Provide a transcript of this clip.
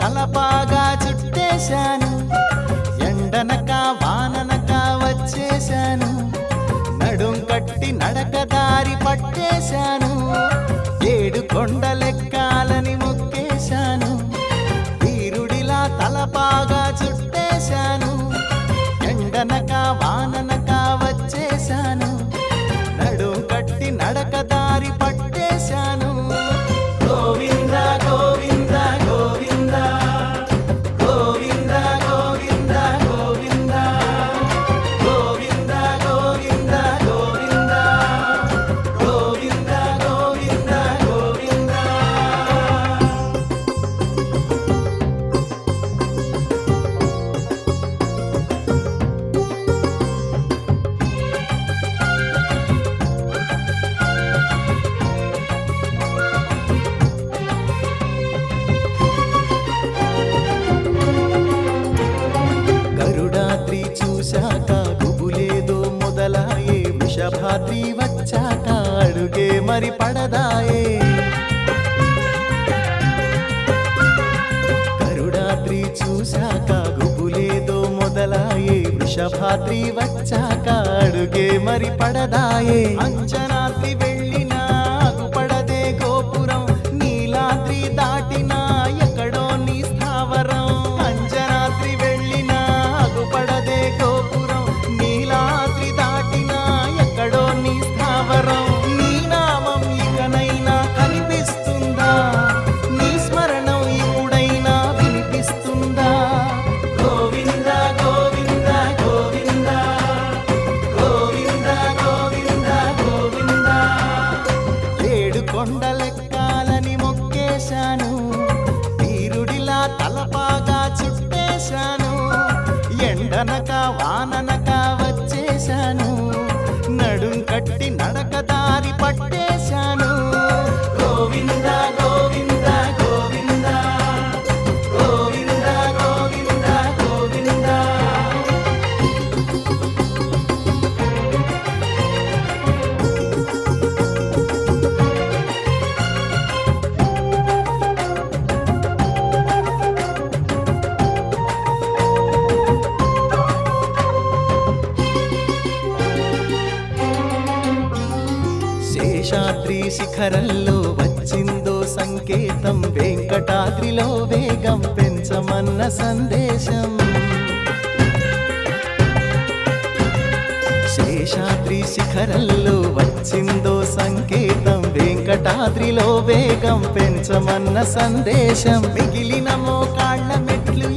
తల బాగా చుట్టేశాను. ఎండనక వాననక వచ్చేశాను. నడుం కట్టి నడక దారి పట్టేశాను. రాత్రి వచ్చాక అడుగే మరి పడదాయే. కరుడాద్రి చూశాక గుబులేదో మొదలాయే. వృషభాద్రి వచ్చాక అడుగే మరి పడదాయే. అంచనాద్రి వెళ్ళి కొండలెక్కాలని మొక్కేశాను. తీరుడిలా తలపాగా చుట్టేశాను. ఎండనక వాననక గంగోత్రి శిఖరంలో వచ్చిందో సంకేతం. వెంకటాద్రిలో వేగం పెంచమన్న సందేశం. శేషాద్రి శిఖరంలో వచ్చిందో సంకేతం. వెంకటాద్రిలో వేగం పెంచమన్న సందేశం. మిగిలిన మోకాళ్ళ మెట్లు